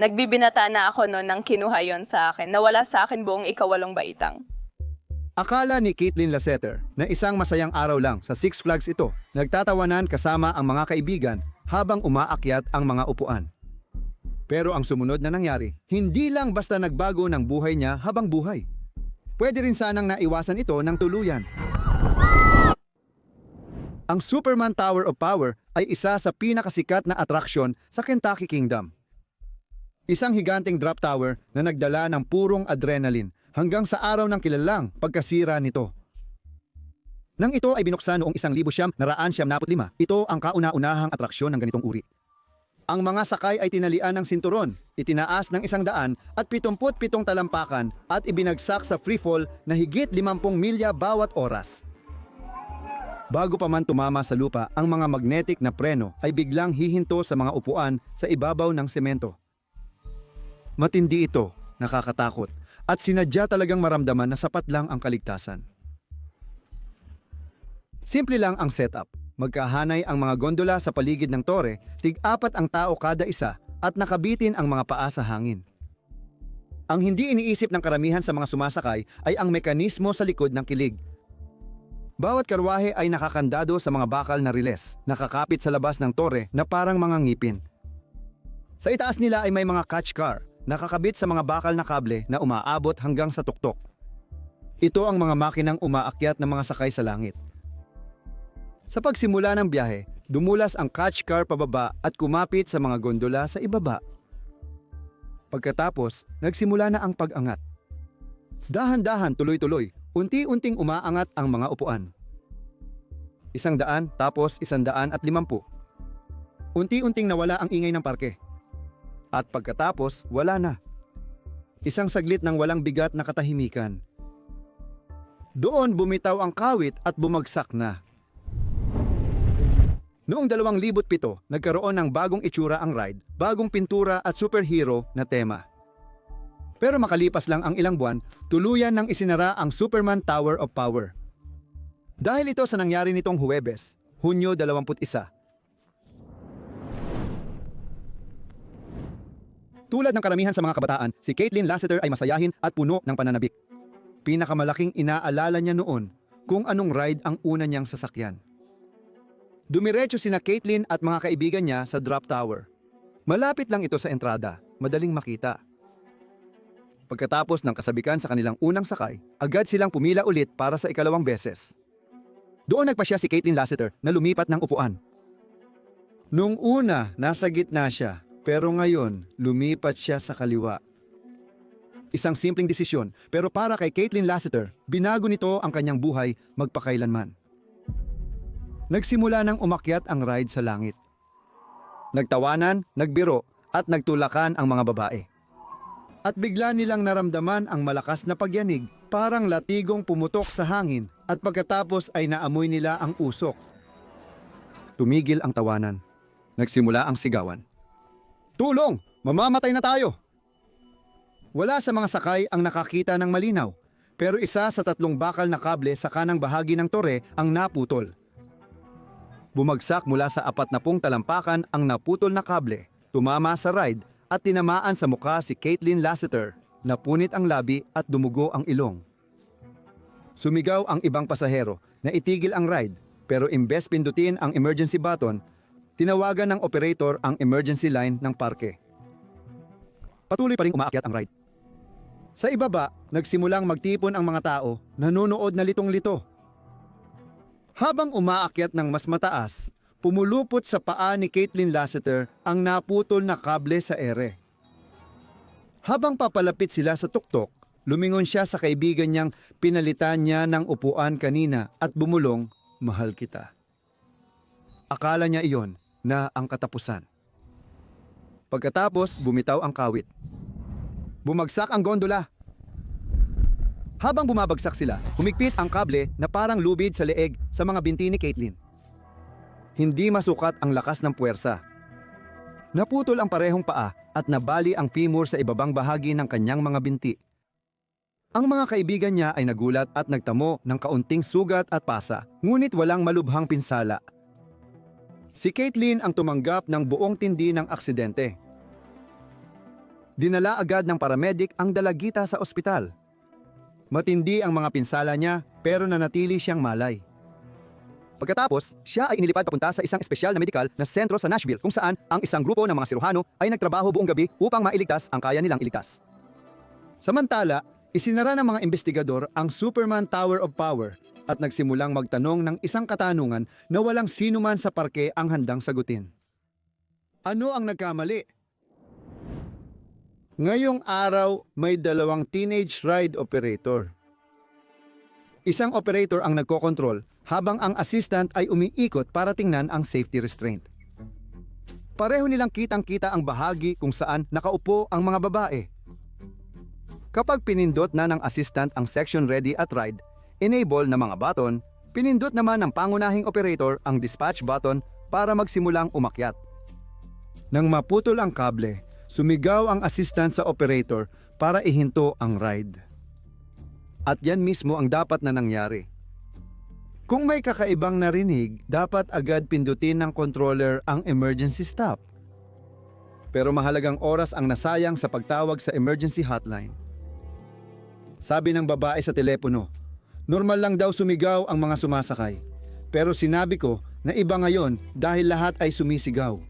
Nagbibinata na ako noon nang kinuha yon sa akin. Nawala sa akin buong ikawalong baitang. Akala ni Caitlin Lasseter na isang masayang araw lang sa Six Flags ito, nagtatawanan kasama ang mga kaibigan habang umaakyat ang mga upuan. Pero ang sumunod na nangyari, hindi lang basta nagbago ng buhay niya habang buhay. Pwede rin sanang naiwasan ito ng tuluyan. Ang Superman Tower of Power ay isa sa pinakasikat na atraksyon sa Kentucky Kingdom. Isang higanting drop tower na nagdala ng purong adrenaline hanggang sa araw ng kilalang pagkasira nito. Nang ito ay binuksan noong isang libo siyam naraan siyam naput lima, ito ang kauna-unahang atraksyon ng ganitong uri. Ang mga sakay ay tinalian ng sinturon, itinaas ng isang daan at 77 talampakan at ibinagsak sa freefall na higit 50 milya bawat oras. Bago pa man tumama sa lupa, ang mga magnetic na preno ay biglang hihinto sa mga upuan sa ibabaw ng semento. Matindi ito, nakakatakot, at sinadya talagang maramdaman na sapat lang ang kaligtasan. Simple lang ang setup. Magkahanay ang mga gondola sa paligid ng tore, tig-apat ang tao kada isa at nakabitin ang mga paa sa hangin. Ang hindi iniisip ng karamihan sa mga sumasakay ay ang mekanismo sa likod ng kilig. Bawat karwahe ay nakakandado sa mga bakal na riles, nakakapit sa labas ng tore na parang mga ngipin. Sa itaas nila ay may mga catch car, nakakabit sa mga bakal na kable na umaabot hanggang sa tuktok. Ito ang mga makinang umaakyat ng mga sakay sa langit. Sa pagsimula ng biyahe, dumulas ang catch car pababa at kumapit sa mga gondola sa ibaba. Pagkatapos, nagsimula na ang pag-angat. Dahan-dahan tuloy-tuloy, unti-unting umaangat ang mga upuan. Isang daan, tapos isang daan at limampu. Unti-unting nawala ang ingay ng parke. At pagkatapos, wala na. Isang saglit ng walang bigat na katahimikan. Doon bumitaw ang kawit at bumagsak na. Noong 2007, nagkaroon ng bagong itsura ang ride, bagong pintura at superhero na tema. Pero makalipas lang ang ilang buwan, tuluyan nang isinara ang Superman Tower of Power. Dahil ito sa nangyari nitong Huwebes, Hunyo 21. Tulad ng karamihan sa mga kabataan, si Caitlin Lasseter ay masayahin at puno ng pananabik. Pinakamalaking inaalala niya noon kung anong ride ang una niyang sasakyan. Dumiretso sina Caitlin at mga kaibigan niya sa drop tower. Malapit lang ito sa entrada, madaling makita. Pagkatapos ng kasabikan sa kanilang unang sakay, agad silang pumila ulit para sa ikalawang beses. Doon nagpasya si Caitlin Lasseter na lumipat ng upuan. Nung una, nasa gitna siya, pero ngayon, lumipat siya sa kaliwa. Isang simpleng desisyon, pero para kay Caitlin Lasseter, binago nito ang kanyang buhay magpakailanman. Nagsimula nang umakyat ang ride sa langit. Nagtawanan, nagbiro, at nagtulakan ang mga babae. At bigla nilang naramdaman ang malakas na pagyanig, parang latigong pumutok sa hangin at pagkatapos ay naamoy nila ang usok. Tumigil ang tawanan. Nagsimula ang sigawan. Tulong! Mamamatay na tayo! Wala sa mga sakay ang nakakita ng malinaw, pero isa sa tatlong bakal na kable sa kanang bahagi ng tore ang naputol. Bumagsak mula sa apat na pung talampakan ang naputol na kable, tumama sa ride at tinamaan sa mukha si Caitlin Lasseter, napunit ang labi at dumugo ang ilong. Sumigaw ang ibang pasahero na itigil ang ride pero imbes pindutin ang emergency button, tinawagan ng operator ang emergency line ng parke. Patuloy pa rin umaakyat ang ride. Sa ibaba, nagsimulang magtipon ang mga tao, nanonood na litong-lito. Habang umaakyat ng mas mataas, pumulupot sa paa ni Caitlin Lasseter ang naputol na kable sa ere. Habang papalapit sila sa tuktok, lumingon siya sa kaibigan niyang pinalitan niya ng upuan kanina at bumulong, mahal kita. Akala niya iyon na ang katapusan. Pagkatapos, bumitaw ang kawit. Bumagsak ang gondola. Habang bumabagsak sila, humigpit ang kable na parang lubid sa leeg sa mga binti ni Caitlin. Hindi masukat ang lakas ng puwersa. Naputol ang parehong paa at nabali ang femur sa ibabang bahagi ng kanyang mga binti. Ang mga kaibigan niya ay nagulat at nagtamo ng kaunting sugat at pasa, ngunit walang malubhang pinsala. Si Caitlin ang tumanggap ng buong tindi ng aksidente. dinala agad ng paramedic ang dalagita sa ospital. Matindi ang mga pinsala niya pero nanatili siyang malay. Pagkatapos, siya ay inilipad papunta sa isang espesyal na medikal na sentro sa Nashville kung saan ang isang grupo ng mga siruhano ay nagtrabaho buong gabi upang mailigtas ang kaya nilang iligtas. Samantala, isinara ng mga investigador ang Superman Tower of Power at nagsimulang magtanong ng isang katanungan na walang sino man sa parke ang handang sagutin. Ano ang nagkamali? Ngayong araw, may dalawang teenage ride operator. Isang operator ang nagkokontrol habang ang assistant ay umiikot para tingnan ang safety restraint. Pareho nilang kitang-kita ang bahagi kung saan nakaupo ang mga babae. Kapag pinindot na ng assistant ang section ready at ride, enable na mga button, pinindot naman ng pangunahing operator ang dispatch button para magsimulang umakyat. Nang maputol ang kable, sumigaw ang assistant sa operator para ihinto ang ride. At yan mismo ang dapat na nangyari. Kung may kakaibang narinig, dapat agad pindutin ng controller ang emergency stop. Pero mahalagang oras ang nasayang sa pagtawag sa emergency hotline. Sabi ng babae sa telepono, normal lang daw sumigaw ang mga sumasakay. Pero sinabi ko na iba ngayon dahil lahat ay sumisigaw.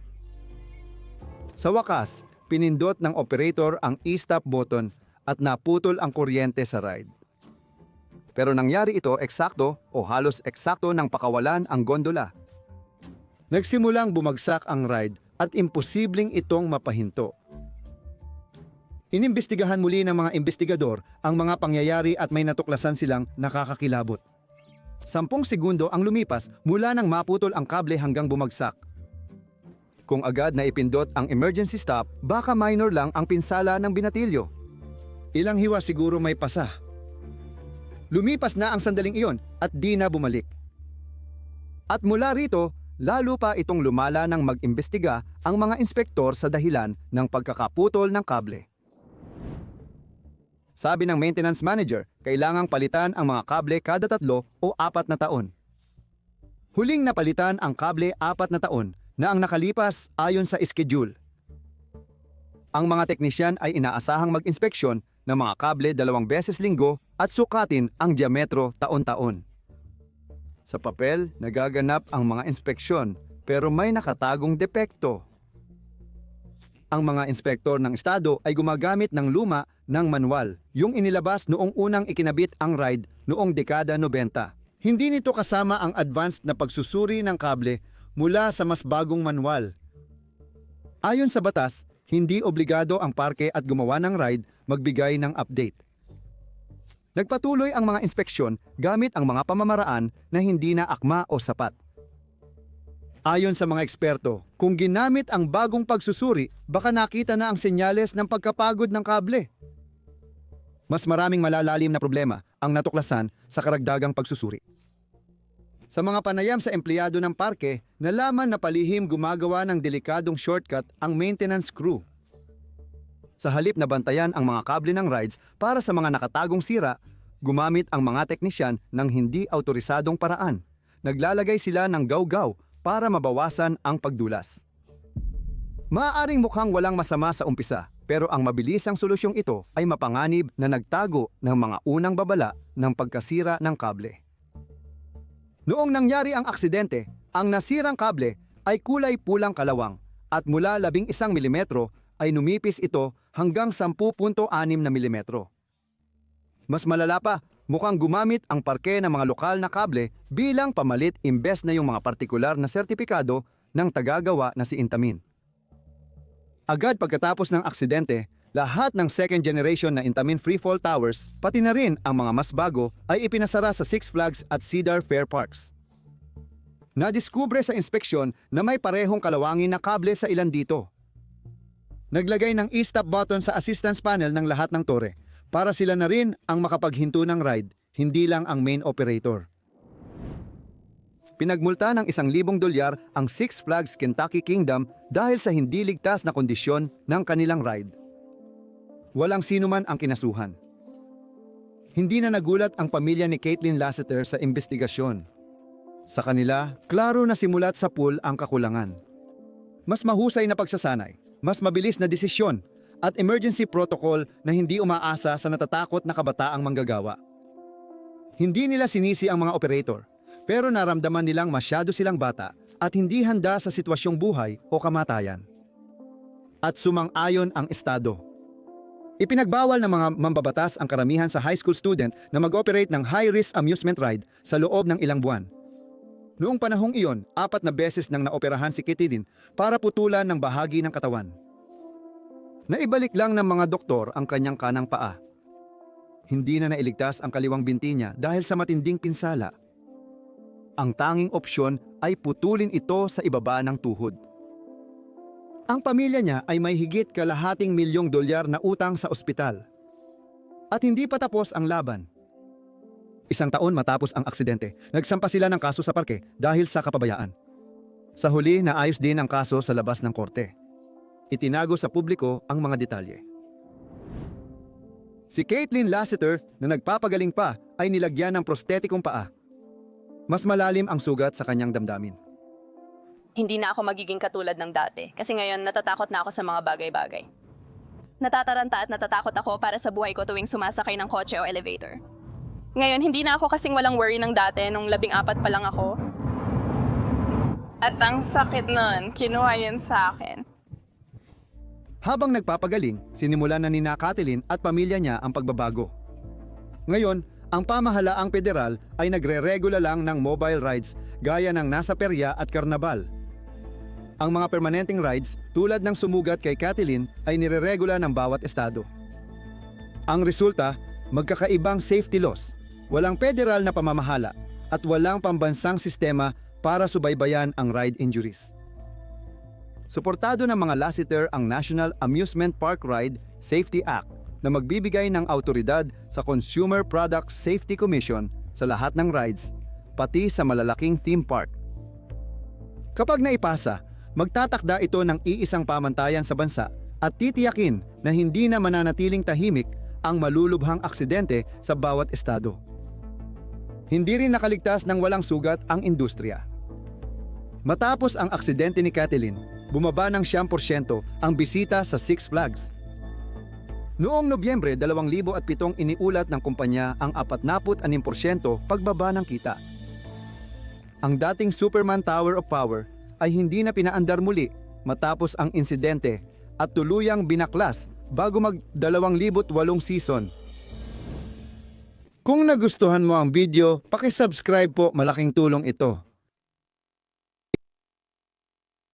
Sa wakas, pinindot ng operator ang e-stop button at naputol ang kuryente sa ride. Pero nangyari ito eksakto o halos eksakto ng pakawalan ang gondola. Nagsimulang bumagsak ang ride at imposibleng itong mapahinto. Inimbestigahan muli ng mga investigador ang mga pangyayari at may natuklasan silang nakakakilabot. Sampung segundo ang lumipas mula nang maputol ang kable hanggang bumagsak. Kung agad na ipindot ang emergency stop, baka minor lang ang pinsala ng binatilyo. Ilang hiwa siguro may pasa. Lumipas na ang sandaling iyon at di na bumalik. At mula rito, lalo pa itong lumala ng mag-imbestiga ang mga inspektor sa dahilan ng pagkakaputol ng kable. Sabi ng maintenance manager, kailangang palitan ang mga kable kada tatlo o apat na taon. Huling napalitan ang kable apat na taon na ang nakalipas ayon sa schedule. Ang mga teknisyan ay inaasahang mag-inspeksyon ng mga kable dalawang beses linggo at sukatin ang diametro taon-taon. Sa papel, nagaganap ang mga inspeksyon pero may nakatagong depekto. Ang mga inspektor ng estado ay gumagamit ng luma ng manual, yung inilabas noong unang ikinabit ang ride noong dekada 90. Hindi nito kasama ang advanced na pagsusuri ng kable mula sa mas bagong manual. Ayon sa batas, hindi obligado ang parke at gumawa ng ride magbigay ng update. Nagpatuloy ang mga inspeksyon gamit ang mga pamamaraan na hindi na akma o sapat. Ayon sa mga eksperto, kung ginamit ang bagong pagsusuri, baka nakita na ang senyales ng pagkapagod ng kable. Mas maraming malalalim na problema ang natuklasan sa karagdagang pagsusuri. Sa mga panayam sa empleyado ng parke, nalaman na palihim gumagawa ng delikadong shortcut ang maintenance crew. Sa halip na bantayan ang mga kable ng rides para sa mga nakatagong sira, gumamit ang mga teknisyan ng hindi autorisadong paraan. Naglalagay sila ng gaw-gaw para mabawasan ang pagdulas. Maaaring mukhang walang masama sa umpisa, pero ang mabilisang solusyong ito ay mapanganib na nagtago ng mga unang babala ng pagkasira ng kable. Noong nangyari ang aksidente, ang nasirang kable ay kulay pulang kalawang at mula 11 mm ay numipis ito hanggang 10.6 na milimetro. Mas malala pa, mukhang gumamit ang parke ng mga lokal na kable bilang pamalit imbes na yung mga partikular na sertipikado ng tagagawa na si Intamin. Agad pagkatapos ng aksidente, lahat ng second generation na Intamin Freefall Towers, pati na rin ang mga mas bago, ay ipinasara sa Six Flags at Cedar Fair Parks. Nadiskubre sa inspeksyon na may parehong kalawangin na kable sa ilan dito. Naglagay ng e-stop button sa assistance panel ng lahat ng tore para sila na rin ang makapaghinto ng ride, hindi lang ang main operator. Pinagmulta ng isang libong dolyar ang Six Flags Kentucky Kingdom dahil sa hindi ligtas na kondisyon ng kanilang ride. Walang sino man ang kinasuhan. Hindi na nagulat ang pamilya ni Caitlin Lasseter sa investigasyon. Sa kanila, klaro na simulat sa pool ang kakulangan. Mas mahusay na pagsasanay, mas mabilis na desisyon, at emergency protocol na hindi umaasa sa natatakot na kabataang manggagawa. Hindi nila sinisi ang mga operator, pero naramdaman nilang masyado silang bata at hindi handa sa sitwasyong buhay o kamatayan. At sumang-ayon ang Estado. Ipinagbawal ng mga mambabatas ang karamihan sa high school student na mag-operate ng high-risk amusement ride sa loob ng ilang buwan. Noong panahong iyon, apat na beses nang naoperahan si Kitty para putulan ng bahagi ng katawan. Naibalik lang ng mga doktor ang kanyang kanang paa. Hindi na nailigtas ang kaliwang binti niya dahil sa matinding pinsala. Ang tanging opsyon ay putulin ito sa ibaba ng tuhod. Ang pamilya niya ay may higit kalahating milyong dolyar na utang sa ospital. At hindi pa tapos ang laban. Isang taon matapos ang aksidente, nagsampa sila ng kaso sa parke dahil sa kapabayaan. Sa huli, naayos din ang kaso sa labas ng korte. Itinago sa publiko ang mga detalye. Si Caitlin Lassiter na nagpapagaling pa ay nilagyan ng prostetikong paa. Mas malalim ang sugat sa kanyang damdamin. Hindi na ako magiging katulad ng dati kasi ngayon natatakot na ako sa mga bagay-bagay. Natataranta at natatakot ako para sa buhay ko tuwing sumasakay ng kotse o elevator. Ngayon, hindi na ako kasing walang worry ng dati nung labing apat pa lang ako. At ang sakit nun, kinuha yan sa akin. Habang nagpapagaling, sinimulan na ni na Kathleen at pamilya niya ang pagbabago. Ngayon, ang pamahalaang federal ay nagre-regula lang ng mobile rides gaya ng nasa perya at karnabal. Ang mga permanenteng rides tulad ng sumugat kay Kathleen ay nireregula ng bawat estado. Ang resulta, magkakaibang safety laws, walang federal na pamamahala at walang pambansang sistema para subaybayan ang ride injuries. Suportado ng mga Lassiter ang National Amusement Park Ride Safety Act na magbibigay ng autoridad sa Consumer Products Safety Commission sa lahat ng rides, pati sa malalaking theme park. Kapag naipasa, magtatakda ito ng iisang pamantayan sa bansa at titiyakin na hindi na mananatiling tahimik ang malulubhang aksidente sa bawat estado. Hindi rin nakaligtas ng walang sugat ang industriya. Matapos ang aksidente ni Kathleen, bumaba ng 10% ang bisita sa Six Flags. Noong Nobyembre 2007 iniulat ng kumpanya ang 46% pagbaba ng kita. Ang dating Superman Tower of Power ay hindi na pinaandar muli matapos ang insidente at tuluyang binaklas bago mag 2008 season. Kung nagustuhan mo ang video, paki-subscribe po malaking tulong ito.